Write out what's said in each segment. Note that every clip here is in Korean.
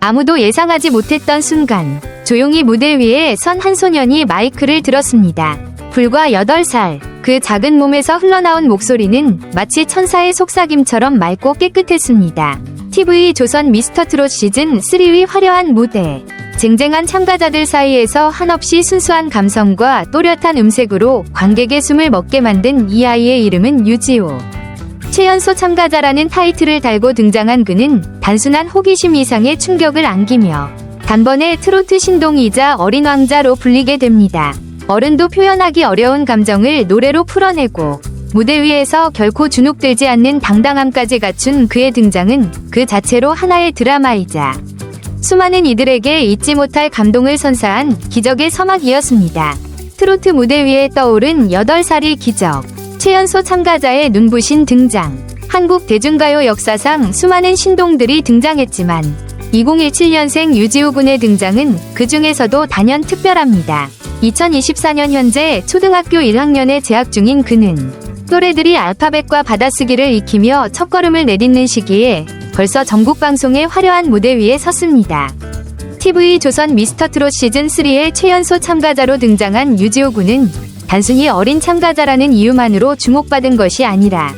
아무도 예상하지 못했던 순간 조용히 무대 위에 선 한 소년이 마이크를 들었습니다. 불과 8살 그 작은 몸에서 흘러나온 목소리는 마치 천사의 속삭임처럼 맑고 깨끗했습니다. TV 조선 미스터트롯 시즌 3의 화려한 무대 쟁쟁한 참가자들 사이에서 한없이 순수한 감성과 또렷한 음색으로 관객의 숨을 먹게 만든 이 아이의 이름은 유지호. 최연소 참가자라는 타이틀을 달고 등장한 그는 단순한 호기심 이상의 충격을 안기며 단번에 트로트 신동이자 어린 왕자로 불리게 됩니다. 어른도 표현하기 어려운 감정을 노래로 풀어내고 무대 위에서 결코 주눅들지 않는 당당함까지 갖춘 그의 등장은 그 자체로 하나의 드라마이자 수많은 이들에게 잊지 못할 감동을 선사한 기적의 서막이었습니다. 트로트 무대 위에 떠오른 8살의 기적. 최연소 참가자의 눈부신 등장. 한국 대중가요 역사상 수많은 신동들이 등장했지만 2017년생 유지우 군의 등장은 그 중에서도 단연 특별합니다. 2024년 현재 초등학교 1학년에 재학 중인 그는 또래들이 알파벳과 받아쓰기를 익히며 첫걸음을 내딛는 시기에 벌써 전국 방송의 화려한 무대 위에 섰습니다. TV 조선 미스터트롯 시즌3의 최연소 참가자로 등장한 유지호 군은 단순히 어린 참가자라는 이유만으로 주목받은 것이 아니라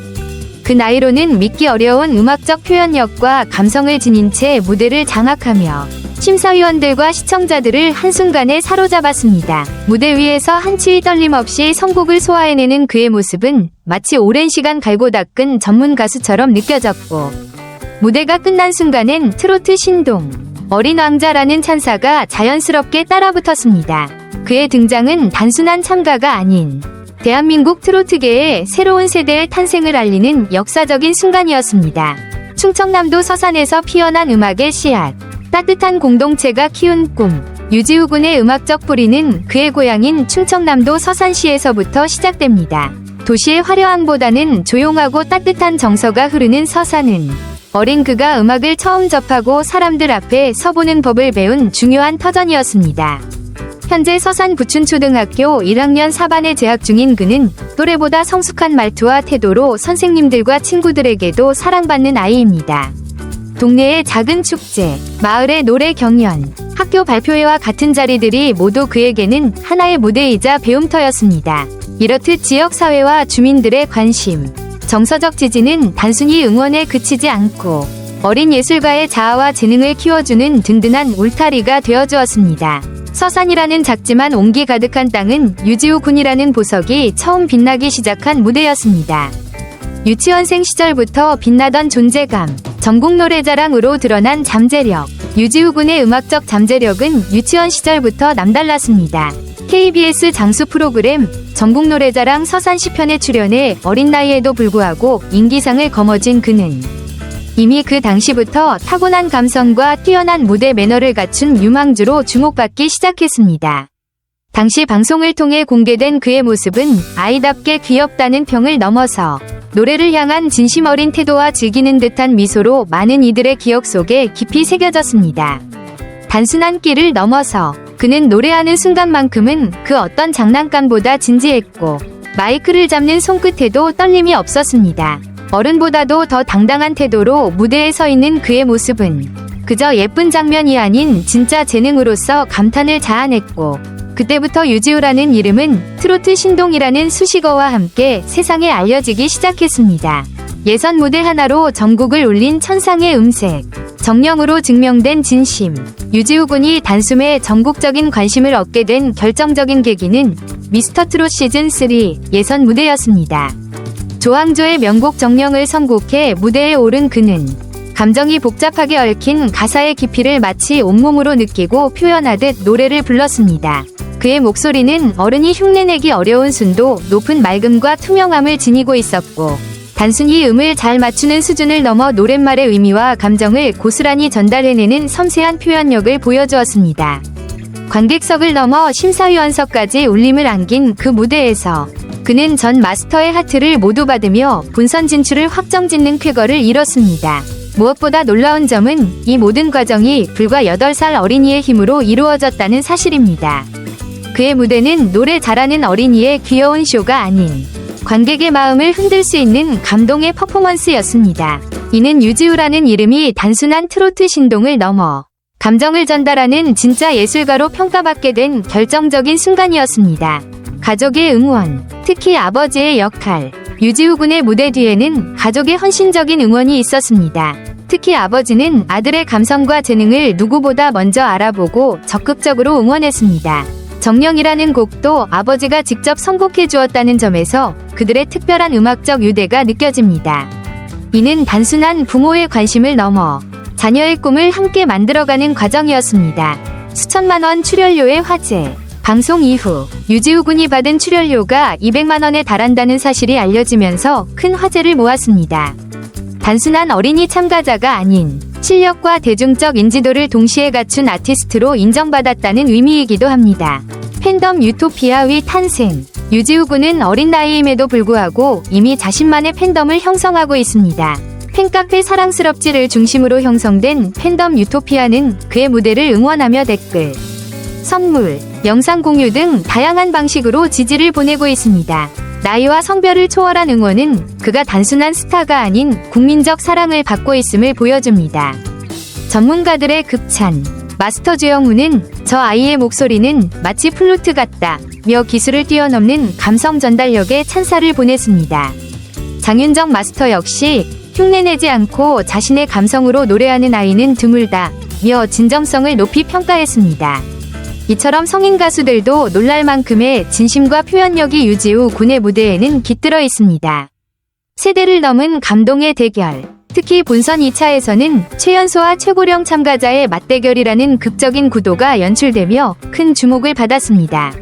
그 나이로는 믿기 어려운 음악적 표현력과 감성을 지닌 채 무대를 장악하며 심사위원들과 시청자들을 한순간에 사로잡았습니다. 무대 위에서 한치의 떨림 없이 선곡을 소화해내는 그의 모습은 마치 오랜 시간 갈고 닦은 전문 가수처럼 느껴졌고 무대가 끝난 순간엔 트로트 신동, 어린 왕자라는 찬사가 자연스럽게 따라붙었습니다. 그의 등장은 단순한 참가가 아닌 대한민국 트로트계의 새로운 세대의 탄생을 알리는 역사적인 순간이었습니다. 충청남도 서산에서 피어난 음악의 씨앗, 따뜻한 공동체가 키운 꿈, 유지우 군의 음악적 뿌리는 그의 고향인 충청남도 서산시에서부터 시작됩니다. 도시의 화려함보다는 조용하고 따뜻한 정서가 흐르는 서산은 어린 그가 음악을 처음 접하고 사람들 앞에 서보는 법을 배운 중요한 터전이었습니다. 현재 서산 부춘초등학교 1학년 4반에 재학 중인 그는 또래보다 성숙한 말투와 태도로 선생님들과 친구들에게도 사랑받는 아이입니다. 동네의 작은 축제, 마을의 노래 경연, 학교 발표회와 같은 자리들이 모두 그에게는 하나의 무대이자 배움터였습니다. 이렇듯 지역사회와 주민들의 관심, 정서적 지지는 단순히 응원에 그치지 않고 어린 예술가의 자아와 재능을 키워주는 든든한 울타리가 되어주었습니다. 서산이라는 작지만 온기 가득한 땅은 유지우 군이라는 보석이 처음 빛나기 시작한 무대였습니다. 유치원생 시절부터 빛나던 존재감, 전국 노래자랑으로 드러난 잠재력, 유지우 군의 음악적 잠재력은 유치원 시절부터 남달랐습니다. KBS 장수 프로그램 전국 노래자랑 서산 시편에 출연해 어린 나이에도 불구하고 인기상을 거머쥔 그는 이미 그 당시부터 타고난 감성과 뛰어난 무대 매너를 갖춘 유망주로 주목받기 시작했습니다. 당시 방송을 통해 공개된 그의 모습은 아이답게 귀엽다는 평을 넘어서 노래를 향한 진심 어린 태도와 즐기는 듯한 미소로 많은 이들의 기억 속에 깊이 새겨졌습니다. 단순한 끼를 넘어서 그는 노래하는 순간만큼은 그 어떤 장난감보다 진지했고 마이크를 잡는 손끝에도 떨림이 없었습니다. 어른보다도 더 당당한 태도로 무대에 서 있는 그의 모습은 그저 예쁜 장면이 아닌 진짜 재능으로서 감탄을 자아냈고 그때부터 유지우라는 이름은 트로트 신동이라는 수식어와 함께 세상에 알려지기 시작했습니다. 예선 무대 하나로 전국을 울린 천상의 음색, 정령으로 증명된 진심, 유지우 군이 단숨에 전국적인 관심을 얻게 된 결정적인 계기는 미스터 트롯 시즌 3 예선 무대였습니다. 조항조의 명곡 정령을 선곡해 무대에 오른 그는 감정이 복잡하게 얽힌 가사의 깊이를 마치 온몸으로 느끼고 표현하듯 노래를 불렀습니다. 그의 목소리는 어른이 흉내내기 어려운 순도 높은 맑음과 투명함을 지니고 있었고 단순히 음을 잘 맞추는 수준을 넘어 노랫말의 의미와 감정을 고스란히 전달해내는 섬세한 표현력을 보여주었습니다. 관객석을 넘어 심사위원석까지 울림을 안긴 그 무대에서 그는 전 마스터의 하트를 모두 받으며 본선 진출을 확정짓는 쾌거를 이뤘습니다. 무엇보다 놀라운 점은 이 모든 과정이 불과 8살 어린이의 힘으로 이루어졌다는 사실입니다. 그의 무대는 노래 잘하는 어린이의 귀여운 쇼가 아닌 관객의 마음을 흔들 수 있는 감동의 퍼포먼스였습니다. 이는 유지우라는 이름이 단순한 트로트 신동을 넘어 감정을 전달하는 진짜 예술가로 평가받게 된 결정적인 순간이었습니다. 가족의 응원, 특히 아버지의 역할, 유지우 군의 무대 뒤에는 가족의 헌신적인 응원이 있었습니다. 특히 아버지는 아들의 감성과 재능을 누구보다 먼저 알아보고 적극적으로 응원했습니다. 정령이라는 곡도 아버지가 직접 선곡해 주었다는 점에서 그들의 특별한 음악적 유대가 느껴집니다. 이는 단순한 부모의 관심을 넘어 자녀의 꿈을 함께 만들어가는 과정이었습니다. 수천만 원 출연료의 화제. 방송 이후 유지우 군이 받은 출연료가 200만 원에 달한다는 사실이 알려지면서 큰 화제를 모았습니다. 단순한 어린이 참가자가 아닌 실력과 대중적 인지도를 동시에 갖춘 아티스트로 인정받았다는 의미이기도 합니다. 팬덤 유토피아의 탄생. 유지우 군은 어린 나이임에도 불구하고 이미 자신만의 팬덤을 형성하고 있습니다. 팬카페 사랑스럽지를 중심으로 형성된 팬덤 유토피아는 그의 무대를 응원하며 댓글, 선물, 영상 공유 등 다양한 방식으로 지지를 보내고 있습니다. 나이와 성별을 초월한 응원은 그가 단순한 스타가 아닌 국민적 사랑을 받고 있음을 보여줍니다. 전문가들의 극찬. 마스터 주영우는 저 아이의 목소리는 마치 플루트 같다. 며 기술을 뛰어넘는 감성 전달력에 찬사를 보냈습니다. 장윤정 마스터 역시 흉내내지 않고 자신의 감성으로 노래하는 아이는 드물다. 며 진정성을 높이 평가했습니다. 이처럼 성인 가수들도 놀랄 만큼의 진심과 표현력이 유지우 군의 무대에는 깃들어 있습니다. 세대를 넘은 감동의 대결. 특히 본선 2차에서는 최연소와 최고령 참가자의 맞대결이라는 극적인 구도가 연출되며 큰 주목을 받았습니다.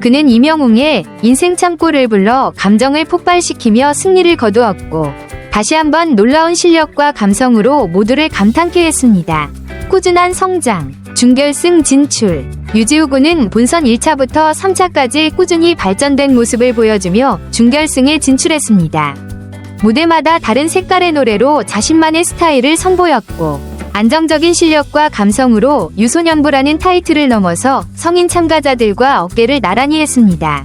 그는 이명웅의 인생 참고를 불러 감정을 폭발시키며 승리를 거두었고 다시 한번 놀라운 실력과 감성으로 모두를 감탄케 했습니다. 꾸준한 성장, 준결승 진출. 유지우 군은 본선 1차부터 3차까지 꾸준히 발전된 모습을 보여주며 준결승에 진출했습니다. 무대마다 다른 색깔의 노래로 자신만의 스타일을 선보였고 안정적인 실력과 감성으로 유소년부라는 타이틀을 넘어서 성인 참가자들과 어깨를 나란히 했습니다.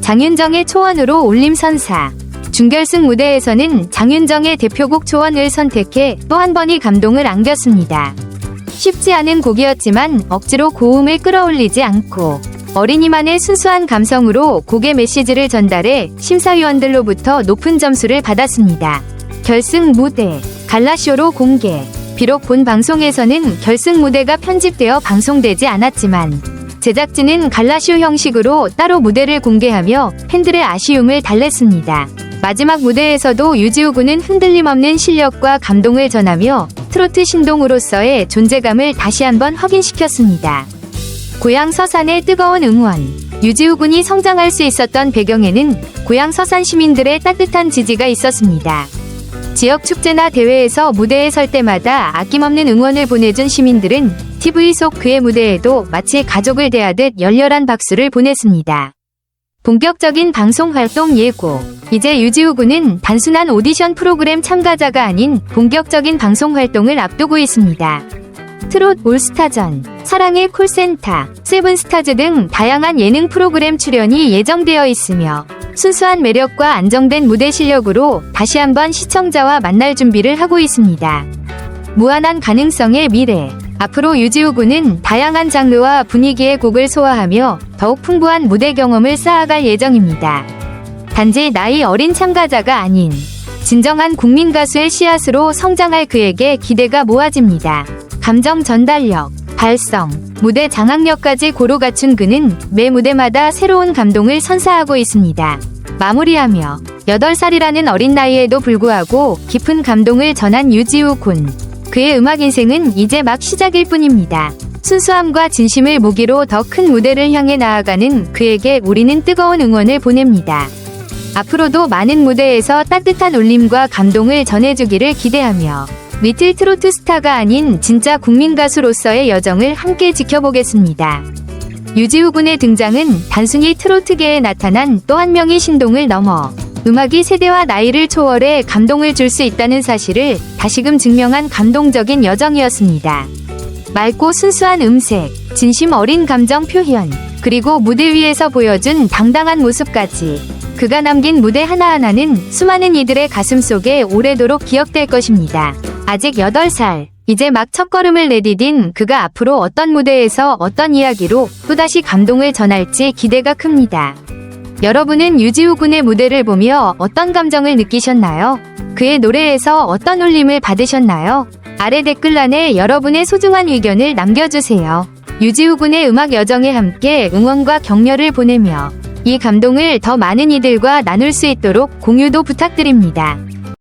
장윤정의 초원으로 올림선사 준결승 무대에서는 장윤정의 대표곡 초원을 선택해 또 한 번이 감동을 안겼습니다. 쉽지 않은 곡이었지만 억지로 고음을 끌어올리지 않고 어린이만의 순수한 감성으로 곡의 메시지를 전달해 심사위원들로부터 높은 점수를 받았습니다. 결승 무대, 갈라쇼로 공개. 비록 본 방송에서는 결승 무대가 편집되어 방송되지 않았지만 제작진은 갈라쇼 형식으로 따로 무대를 공개하며 팬들의 아쉬움을 달랬습니다. 마지막 무대에서도 유지우 군은 흔들림 없는 실력과 감동을 전하며 트로트 신동으로서의 존재감을 다시 한번 확인시켰습니다. 고향 서산의 뜨거운 응원. 유지우 군이 성장할 수 있었던 배경에는 고향 서산 시민들의 따뜻한 지지가 있었습니다. 지역 축제나 대회에서 무대에 설 때마다 아낌없는 응원을 보내준 시민들은 TV 속 그의 무대에도 마치 가족을 대하듯 열렬한 박수를 보냈습니다. 본격적인 방송 활동 예고. 이제 유지우 군은 단순한 오디션 프로그램 참가자가 아닌 본격적인 방송 활동을 앞두고 있습니다. 트롯 올스타전, 사랑의 콜센터, 세븐스타즈 등 다양한 예능 프로그램 출연이 예정되어 있으며 순수한 매력과 안정된 무대 실력으로 다시 한번 시청자와 만날 준비를 하고 있습니다. 무한한 가능성의 미래. 앞으로 유지우 군은 다양한 장르와 분위기의 곡을 소화하며 더욱 풍부한 무대 경험을 쌓아갈 예정입니다. 단지 나이 어린 참가자가 아닌 진정한 국민 가수의 씨앗으로 성장할 그에게 기대가 모아집니다. 감정 전달력, 발성, 무대 장악력까지 고루 갖춘 그는 매 무대마다 새로운 감동을 선사하고 있습니다. 마무리하며 8살이라는 어린 나이에도 불구하고 깊은 감동을 전한 유지우 군. 그의 음악 인생은 이제 막 시작일 뿐입니다. 순수함과 진심을 무기로 더 큰 무대를 향해 나아가는 그에게 우리는 뜨거운 응원을 보냅니다. 앞으로도 많은 무대에서 따뜻한 울림과 감동을 전해주기를 기대하며 리틀 트로트 스타가 아닌 진짜 국민 가수로서의 여정을 함께 지켜보겠습니다. 유지우 군의 등장은 단순히 트로트계에 나타난 또 한 명의 신동을 넘어 음악이 세대와 나이를 초월해 감동을 줄 수 있다는 사실을 다시금 증명한 감동적인 여정이었습니다. 맑고 순수한 음색, 진심 어린 감정 표현, 그리고 무대 위에서 보여준 당당한 모습까지 그가 남긴 무대 하나하나는 수많은 이들의 가슴 속에 오래도록 기억될 것입니다. 아직 8살, 이제 막 첫걸음을 내디딘 그가 앞으로 어떤 무대에서 어떤 이야기로 또다시 감동을 전할지 기대가 큽니다. 여러분은 유지우 군의 무대를 보며 어떤 감정을 느끼셨나요? 그의 노래에서 어떤 울림을 받으셨나요? 아래 댓글란에 여러분의 소중한 의견을 남겨주세요. 유지우 군의 음악 여정에 함께 응원과 격려를 보내며 이 감동을 더 많은 이들과 나눌 수 있도록 공유도 부탁드립니다.